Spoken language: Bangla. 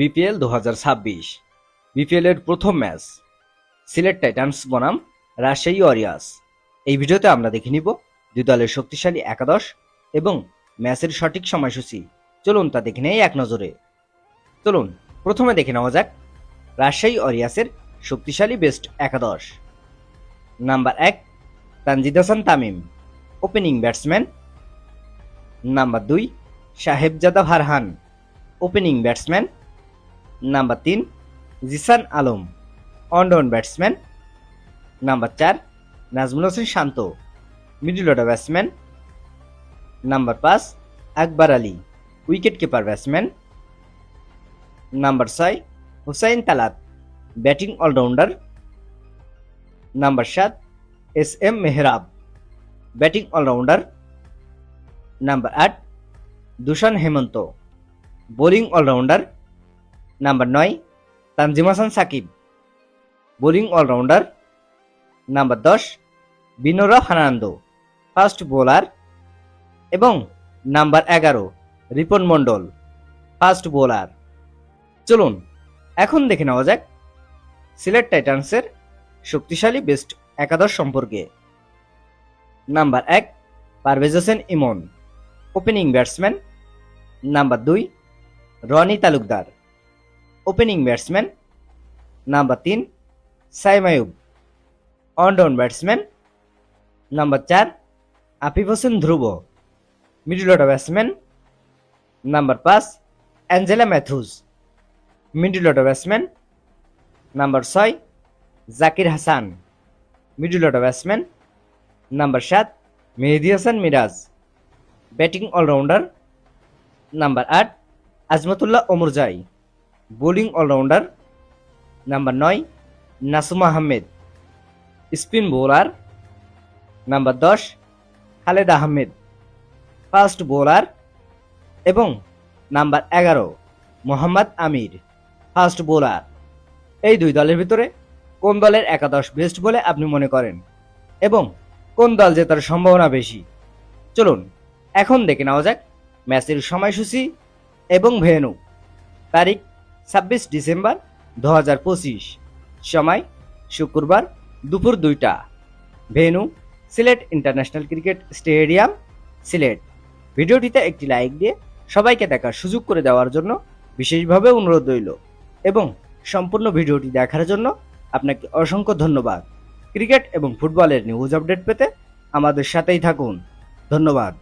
বিপিএল দু হাজার ছাব্বিশ। বিপিএলের প্রথম ম্যাচ, সিলেট টাইটান্স বনাম রাজশাহী ওয়ারিয়ার্স। এই ভিডিওতে আমরা দেখে নিব দুই দলের শক্তিশালী একাদশ এবং ম্যাচের সঠিক সময়সূচি। চলুন তা দেখে নেই এক নজরে। চলুন, প্রথমে দেখে নেওয়া যাক রাজশাহী ওয়ারিয়ার্সের শক্তিশালী বেস্ট একাদশ। নাম্বার এক, Tanzid Hasan Tamim, opening batsman. Number দুই, Sahibzada Farhan, opening batsman. Number তিন, Zishan Alam, one down batsman. Number চার, Najmul Hossain Shanto, middle order batsman. Number পাঁচ, Akbar Ali, wicket keeper batsman. Number ছয়, Hussain Talat, batting allrounder. Number সাত, S M Mehrab, batting allrounder. Number আট, Dushan Hemantha, bowling allrounder. Number নয়, Tanzim Hasan Sakib. Bowling allrounder. Number দশ, বিনোরা ফার্নান্দো, ফাস্ট বোলার। এবং নাম্বার এগারো, রিপন মণ্ডল, ফাস্ট বোলার। চলুন, এখন দেখে নেওয়া যাক সিলেট টাইটান্সের শক্তিশালী বেস্ট একাদশ সম্পর্কে। নাম্বার এক, Parvez Hossain Emon, opening batsman. Number দুই, Rony Talukdar. Opening batsman number তিন Saim Ayub one down batsman number চার Afif Hossain Dhrubo middle order batsman number পাঁচ Angelo Mathews middle order batsman number ছয় Zakir Hasan middle order batsman number সাত Mehedi Hasan Miraz batting allrounder number আট Azmatullah Omarzai bowling allrounder number নয়, Nasum Ahmed. Spin bowler number দশ, খালেদ আহমেদ। ফাস্ট বোলার এবং নাম্বার এগারো, মোহাম্মদ আমির। Fast bowler. এই দুই দলের ভিতরে কোন দলের একাদশ বেস্ট বলে আপনি মনে করেন? এবং কোন দল জেতার সম্ভাবনা বেশি? চলুন, এখন দেখে নেওয়া যাক ম্যাচের সময়সূচি এবং ভেন্যু। তারিখ ছাব্বিশ ডিসেম্বর দু হাজার পঁচিশ। সময়, শুক্রবার, দুপুর দুইটা। Venue Sylhet international cricket stadium, Sylhet. ভিডিওটিতে একটি লাইক দিয়ে সবাইকে দেখার সুযোগ করে দেওয়ার জন্য বিশেষভাবে অনুরোধ রইল এবং সম্পূর্ণ ভিডিওটি দেখার জন্য আপনাকে অসংখ্য ধন্যবাদ। ক্রিকেট এবং ফুটবলের নিউজ আপডেট পেতে আমাদের সাথেই থাকুন। ধন্যবাদ।